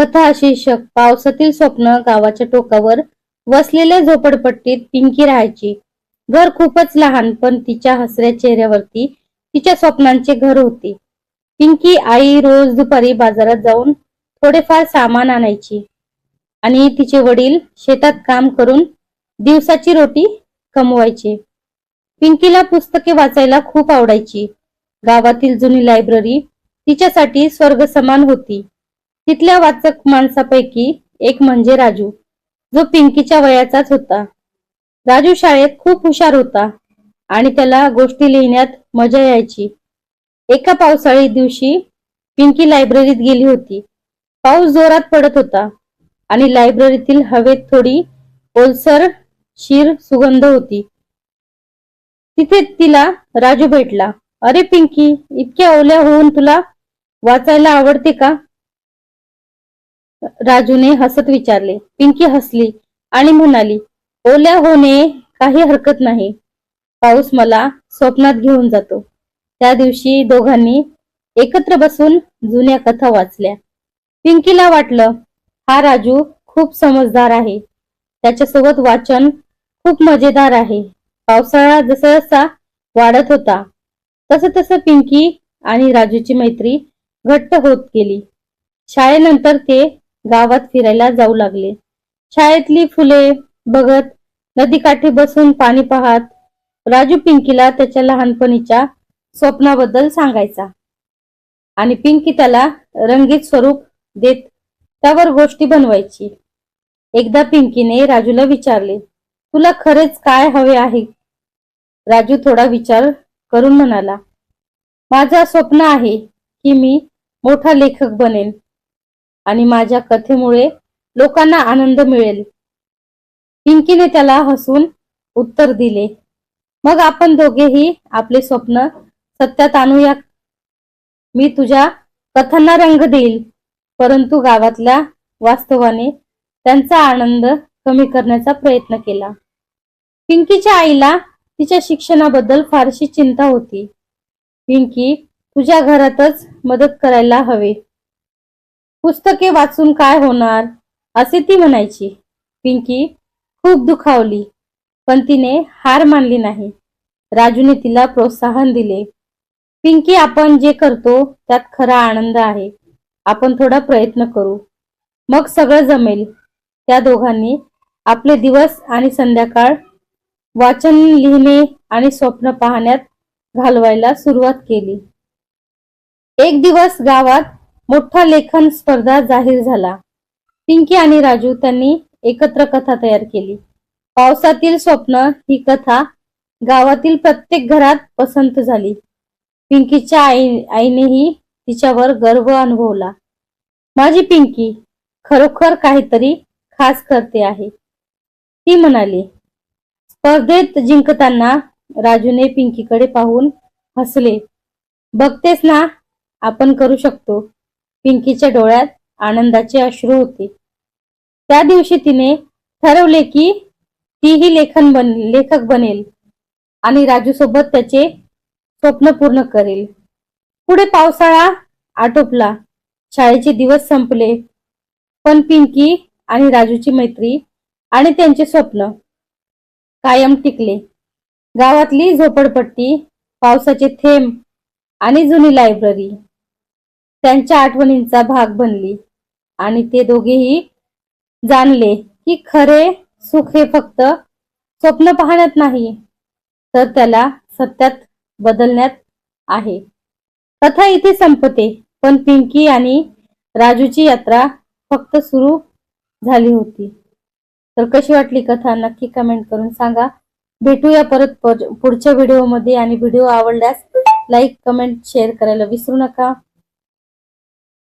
कथा शीर्षक पावसातील स्वप्न गावाच्या टोकावर वसलेल्या झोपडपट्टीत पिंकी राहायची. घर खूपच लहान पण तिच्या हसऱ्या चेहऱ्यावरती तिच्या स्वप्नांचे घर होते. पिंकी आई रोज दुपारी बाजारात जाऊन थोडेफार सामान आणायची आणि तिचे वडील शेतात काम करून दिवसाची रोटी कमवायचे. पिंकीला पुस्तके वाचायला खूप आवडायची. गावातील जुनी लायब्ररी तिच्यासाठी स्वर्ग समान होती. तिथल्या वाचक माणसापैकी एक म्हणजे राजू. जो पिंकीच्या वयाचाच होता. राजू शाळेत खूप हुशार होता आणि त्याला गोष्टी लिहिण्यात मजा यायची. एका पावसाळी दिवशी पिंकी लायब्ररीत गेली होती. पाऊस जोरात पडत होता आणि लायब्ररीतील हवेत थोडी ओलसर शीर सुगंध होती. तिथे तिला राजू भेटला. अरे पिंकी इतक्या ओल्या होऊन तुला वाचायला आवडते का? राजूने हसत विचारले. पिंकी हसली आणि म्हणाली ओल्या होणे काही हरकत नाही. पाऊस मला स्वप्नात घेऊन जातो. त्या दिवशी दोघांनी एकत्र बसून जुन्या कथा वाचल्या. पिंकीला वाटलं हा राजू खूप समजदार आहे. त्याच्यासोबत वाचन खूप मजेदार आहे. पावसाळा जसा जसा वाढत होता तसं तसं पिंकी आणि राजूची मैत्री घट्ट होत गेली. शाळेनंतर ते गावात फिरायला जाऊ लागले. शाळेतली फुले बघत नदीकाठी बसून पाणी पाहत राजू पिंकीला त्याच्या लहानपणीच्या स्वप्नाबद्दल सांगायचा. आणि पिंकी त्याला रंगीत स्वरूप देत त्यावर गोष्टी बनवायची. एकदा पिंकीने राजूला विचारले तुला खरेच काय हवे आहे? राजू थोडा विचार करून म्हणाला माझं स्वप्न आहे की मी मोठा लेखक बनेन. आणि माझ्या कथेमुळे लोकांना आनंद मिळेल. पिंकीने त्याला हसून उत्तर दिले. मग आपण दोघेही आपले स्वप्न सत्यात आणूया. मी तुझ्या कथांना रंग देईल परंतु गावातल्या वास्तवाने त्यांचा आनंद कमी करण्याचा प्रयत्न केला. पिंकीच्या आईला तिच्या शिक्षणाबद्दल फारशी चिंता होती. पिंकी तुझ्या घरातच मदत करायला हवे. पुस्तके वाचून काय होणार? असे ती म्हणायची. पिंकी खूप दुखावली पण तिने हार मानली नाही. राजूने तिला प्रोत्साहन दिले. पिंकी आपण जे करतो त्यात खरा आनंद आहे. आपण थोडा प्रयत्न करू. मग सगळं जमेल. त्या दोघांनी आपले दिवस आणि संध्याकाळ वाचन लिहिणे आणि स्वप्न पाहण्यात घालवायला सुरुवात केली. एक दिवस गावात मोठा लेखन स्पर्धा जाहीर झाला. पिंकी आणि राजू त्यांनी एकत्र कथा तयार केली. पावसातील स्वप्न ही कथा गावातील प्रत्येक घरात पसंत झाली. पिंकीच्या आई आईनेही तिच्यावर गर्व अनुभवला. माझी पिंकी खरोखर काहीतरी खास करते आहे. ती म्हणाली स्पर्धेत जिंकताना राजूने पिंकीकडे पाहून हसले. बघतेस ना आपण करू शकतो. पिंकीच्या डोळ्यात आनंदाचे अश्रू होते. त्या दिवशी तिने ठरवले की तीही लेखन बन लेखक बनेल आणि राजू सोबत त्याचे स्वप्न पूर्ण करेल. पुढे पावसाळा आटोपला. शाळेचे दिवस संपले. पण पिंकी आणि राजूची मैत्री आणि त्यांचे स्वप्न कायम टिकले. गावातली झोपडपट्टी पावसाचे थेंब आणि जुनी लायब्ररी. त्यांच्या आठवणींचा भाग बनली. आणि ते दोघेही जाणले की खरे सुख हे फक्त स्वप्न पाहण्यात नाही तर त्याला सत्यात बदलण्यात आहे. कथा इथे संपते पण पिंकी आणि राजूची यात्रा फक्त सुरू झाली होती. तर कशी वाटली कथा? नक्की कमेंट करून सांगा. भेटूया परत पुढच्या व्हिडिओमध्ये आणि व्हिडिओ आवडल्यास लाईक कमेंट शेअर करायला विसरू नका.